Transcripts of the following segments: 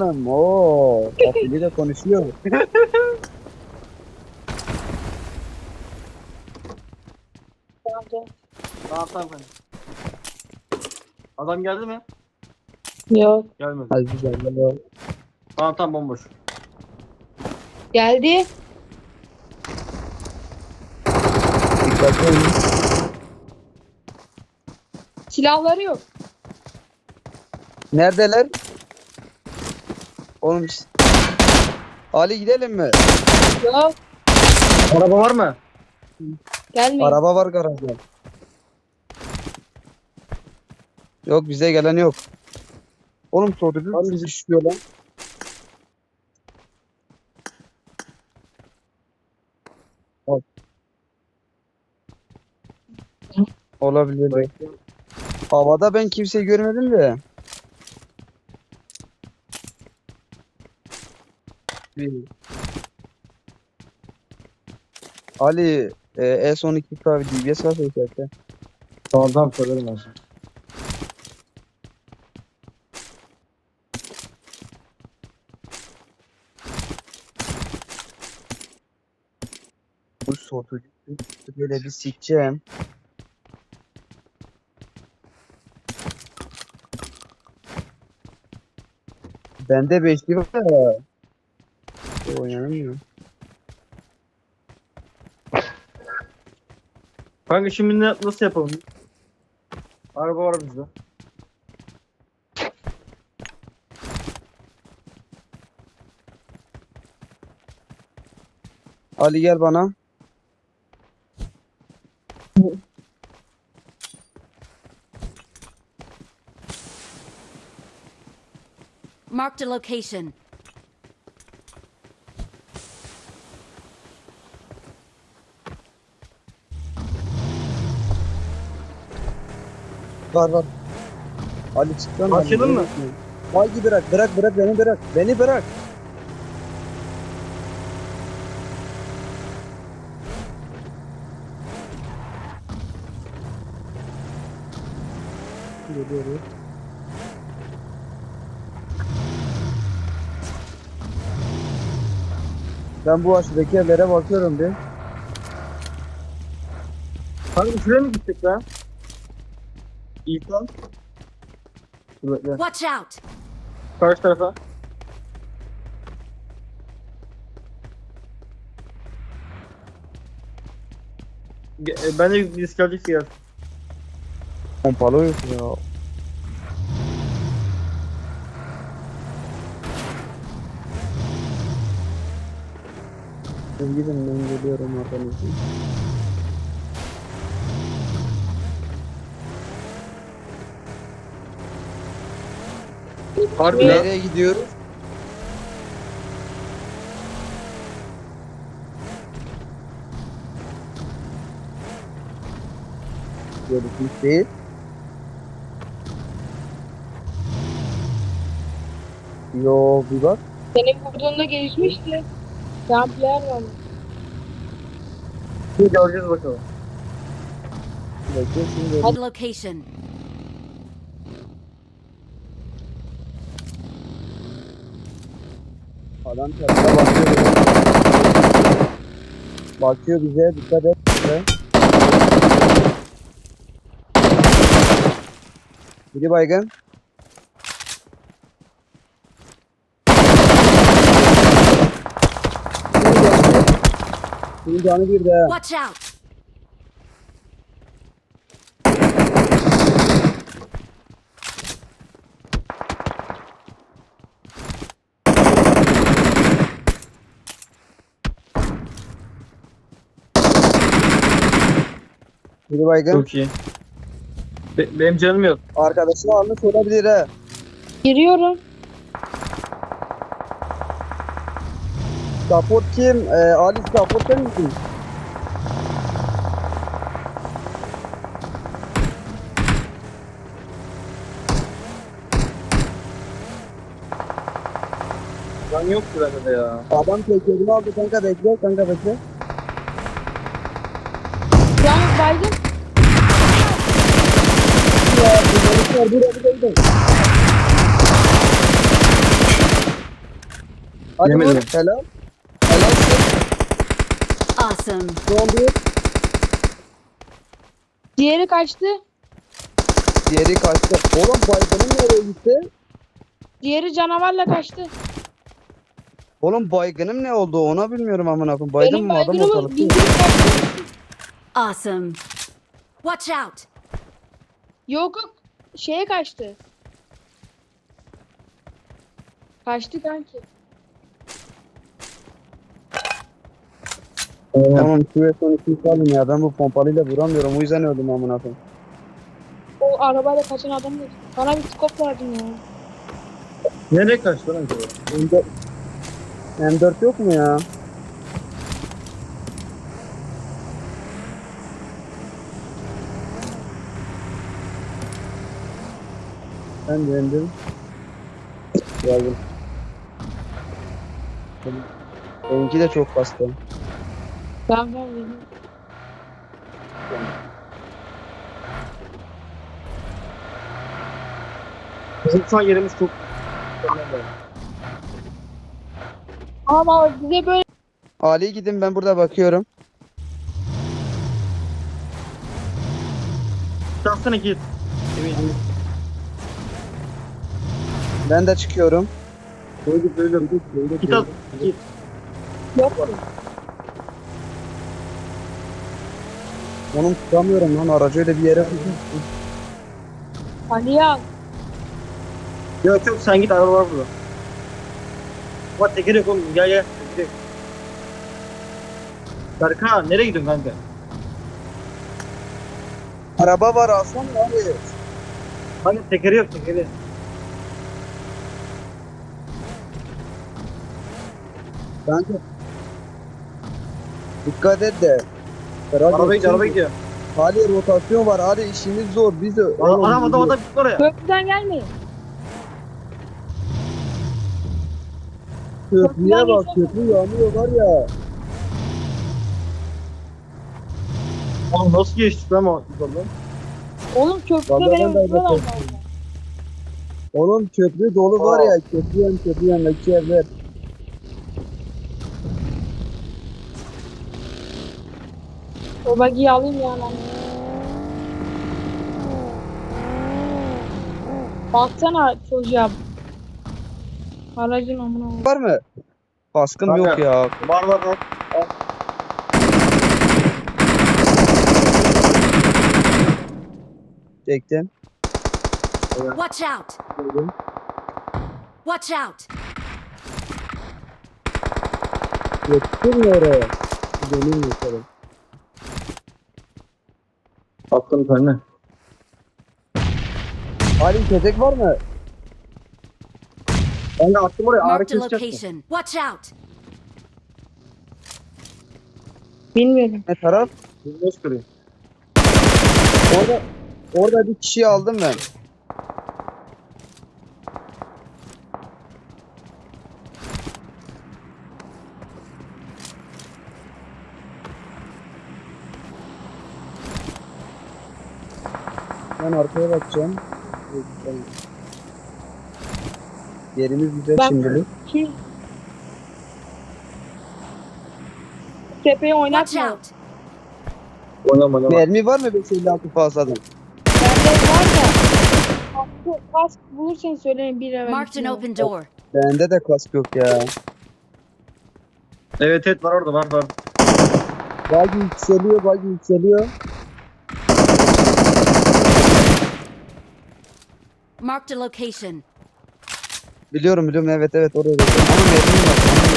Hanım ooo. Afili de konuşuyor. Tamam. Tamam kanka. Adam geldi mi? Yok. Gelmedi. Hadi güzel. Tamam tamam bomboş. Geldi. Dikkatli olun. Silahları yok. Neredeler? Oğlum. Ali gidelim mi? Yok. Araba var mı? Gelmeyin. Araba var garajda. Yok bize gelen yok. Oğlum sordu Abi bizi düşüyor lan. Ol- Olabilir. Havada ben kimseyi görmedim de. Ali e, S12 tabi DBS var zaten. Tamam tamam söylerim ben sana. Bu sotu böyle bir sikeceğim. Bende beşli var. Oynanamıyor. Kanka şimdi ne, nasıl yapalım? Araba var bizde. Ali gel bana. Marked a location. Var var. Ali çıksana. Başladın mı? Haydi bırak bırak bırak beni bırak. Beni bırak. Geliyorum. Ben bu aşağıdaki yerlere bakıyorum bir. Kanka şuraya mı gittik lan? İlk lan. Dur bekle. Watch out! Karşı tarafa. Ge- e, Ben de risk gelecek yer. Pompalı yok ya. Siz gidin ben geliyorum arkanızdan. Harbi lan. Nereye gidiyoruz? Görüşmüş değil. Yo bir bak. Senin vurduğunda gelişmişti. Jumpler var. Şimdi göreceğiz bakalım. Bekle şimdi a location. Adam tarafa bakıyor. Bakıyor bize dikkat et. bize. Biri baygın. Bunun canı bir de. Watch out! Biri baygın. Çok iyi. Be- benim canım yok. Arkadaşı almış olabilir he. Giriyorum. Support kim? Ee, Ali support sen misin? Can yok de ya. Adam tekerini aldı kanka bekle kanka bekle. Yalnız baygın. Ya bu polisler buraya bir de Hadi Yemin vur. Helal. Helalsin. Awesome. Son bir. Diğeri kaçtı. Diğeri kaçtı. Oğlum baygının nereye gitti? Diğeri canavarla kaçtı. Oğlum baygınım ne oldu ona bilmiyorum amına koyayım. Baydım Benim mı adam baygınımı ortalıkta? bindirip kaçtı. Awesome. Watch out. Yok yok. Şeye kaçtı. Kaçtı kanki. Tamam şu son iki salın ya ben bu pompalıyla vuramıyorum o yüzden öldüm amına koyayım. O arabayla kaçan adam değil. Bana bir skop verdin ya. Nereye kaçtı lan acaba? M4, M4 yok mu ya? Ben de indim. Geldim. Benimki de çok bastı. Tamam tamam. dedim. Bizim şu an yerimiz çok... Ama bize böyle Ali gidin ben burada bakıyorum. Şahsına git. Emin. Ben de çıkıyorum. Böyle böyle böyle. Git al. Git. yok. Onun tutamıyorum lan aracı öyle bir yere Ali al. Yok yok sen git araba var burada. Bak teker yok oğlum gel gel. Yok. Berkan nereye gidiyorsun kanka? Araba var alsana abi. Kanka tekeri yok tekeri. Kanka. Dikkat et de. Ferhat Araba gidiyor araba gidiyor. Hali rotasyon var. Hali işimiz zor. Biz de Adam adam adam adam git oraya. Köprüden gelmeyin. Köprüye bak. Köprü yanıyor var ya. Oğlum nasıl geçtik lan o yoldan? Oğlum köprüde Vallahi beni ben de. Oğlum köprü dolu var ya. Köprü yan köprü yanındaki evler. O bagiyi alayım ya lan. Baksana çocuğa. Aracın amına koyayım. Var mı? Baskın Kanka. yok ya. Var var var. Çektim. Watch out. Watch out. Yetiştin mi oraya? Döneyim yukarı. Attım seni. Hali içecek var mı? Ben de attım oraya ağrı Marked a kesecek. location. Watch out. Bilmiyorum. Ne taraf? Nasıl kırıyor? Orada orada bir kişiyi aldım ben. Ben arkaya bakacağım. Yerimiz güzel Ben- şimdilik. Ki Tepeyi Watch oynatma. out. Oynama oynama. Mermi var mı 556 fazladan? Bende var da. Kask bulursan söyleyin bir evvel. Marked an open door. Bende de kask yok ya. Evet evet var orada var var. Bagi yükseliyor, bagi yükseliyor. Marked a location. Biliyorum biliyorum evet evet oraya. Ama mermim.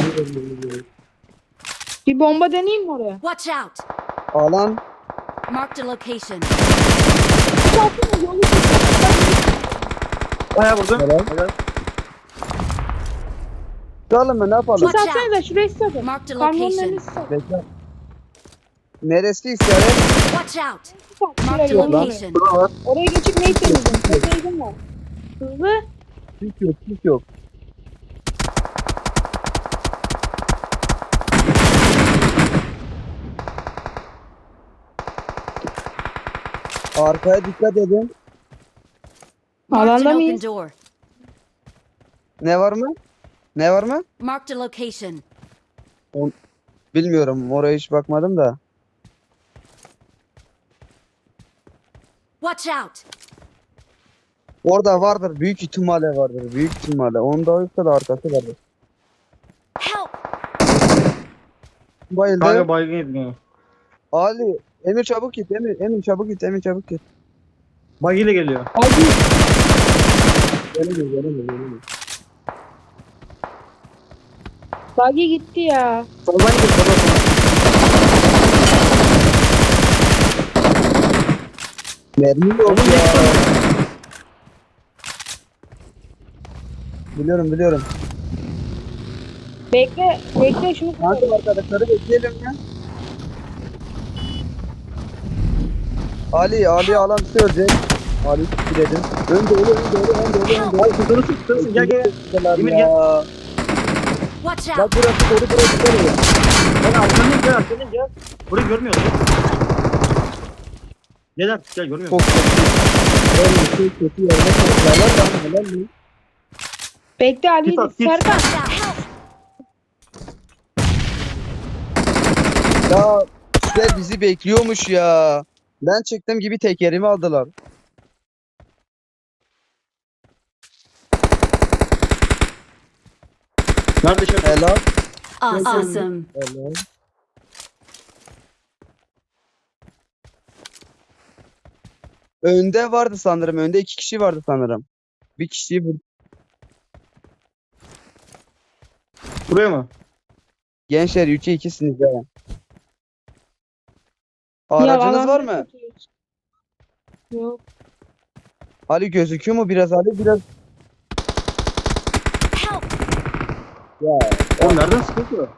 Ama var. Bir bomba deneyeyim mi oraya? Watch out. Alan Marked a location. Zaten yolu Bayağı vurdum. Helal. Helal. Mı ne yapalım? Siz atsanıza şuraya atın. Marked a location. Bekle. Neresi işaret? Watch out. Marked a location. Oraya geçip neyi temizleyin? Temizleyin var. Hızlı. Hiç yok hiç yok. Arkaya dikkat edin. Marked Alanda an open mıyız? door. Ne var mı? Ne var mı? Marked a location. Bilmiyorum. Oraya hiç bakmadım da. Watch out! Orada vardır. Büyük ihtimalle vardır. Büyük ihtimalle. Onda yoksa da arkası vardır. Bayıldı. Kanka baygın yedin. Ali. Emir çabuk git. Emir, Emir çabuk git. Emir çabuk git. Bagiyle geliyor. Hadi. Gelemiyor, gelemiyor, gelemiyor. Buggy gitti ya. Soldan gidiyor. Soldan soldan. Mermi yok ya. Biliyorum biliyorum. Bekle. Bekle şunu Kanka arkadaşları bekleyelim ya. Ali, Ali alan söyleyecek. Ali gidelim. Önde öyle, önde öyle, önde öyle, önde Ay tutursun tutursun gel gel. Emir ya. Watch Bak out! burası doğru, burası doğru. Gel arkandan gel arkandan gel. Burayı görmüyorsun. Gel artık gel görmüyorsun. Çok kötü. Öyle şey kötü yerde kalmışlar lan, helal mi? Bekle Ali. Git at, git. Serkan. Ya işte bizi bekliyormuş ya. Ben çıktım gibi tekerimi aldılar. Nerede şey? Helal. Awesome. Helal. Önde vardı sanırım. Önde iki kişi vardı sanırım. Bir kişiyi vur- Buraya mı? Gençler 3'e 2'siniz ya. Aracınız var mı? Yok. Ali gözüküyor mu biraz Ali biraz ya. Oğlum nereden sıkıyor?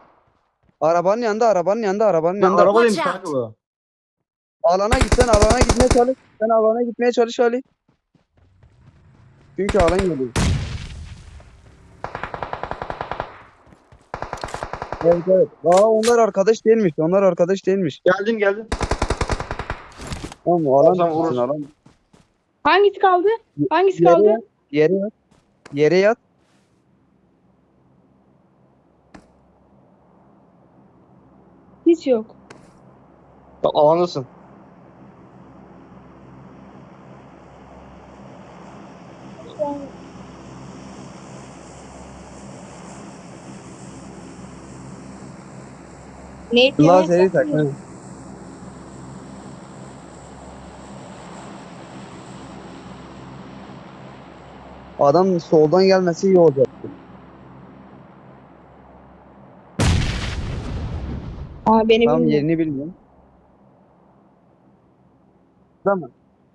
Arabanın yanında, arabanın yanında, arabanın Ben yanında. arabadayım Watch kanka bu. Alana gitsen alana gitmeye çalış. Sen alana gitmeye çalış Ali. Çünkü alan geliyor. Evet evet. Aa onlar arkadaş değilmiş. Onlar arkadaş değilmiş. Geldim geldim. Tamam alan Tamam, vurursun. alan. Hangisi kaldı? Hangisi Yere kaldı? yat. Yere yat. Yere yat. Hiç yok. Bak alandasın. Ne La seri tak. Adam soldan gelmesi iyi olacak. Aa beni Tam bilmiyor. yerini bilmiyorum. Kıpırdama.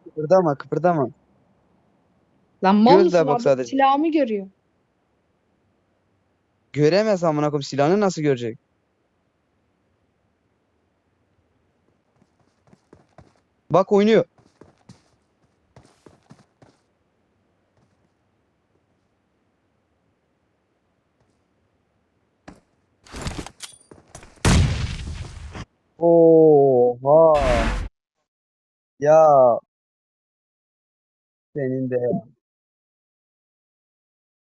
Kıpırdama, kıpırdama. Lan mal Gözle mısın bak abi? sadece. Silahımı görüyor. Göremez amına koyayım silahını nasıl görecek? Bak oynuyor. Oha. Ya. Senin de ya.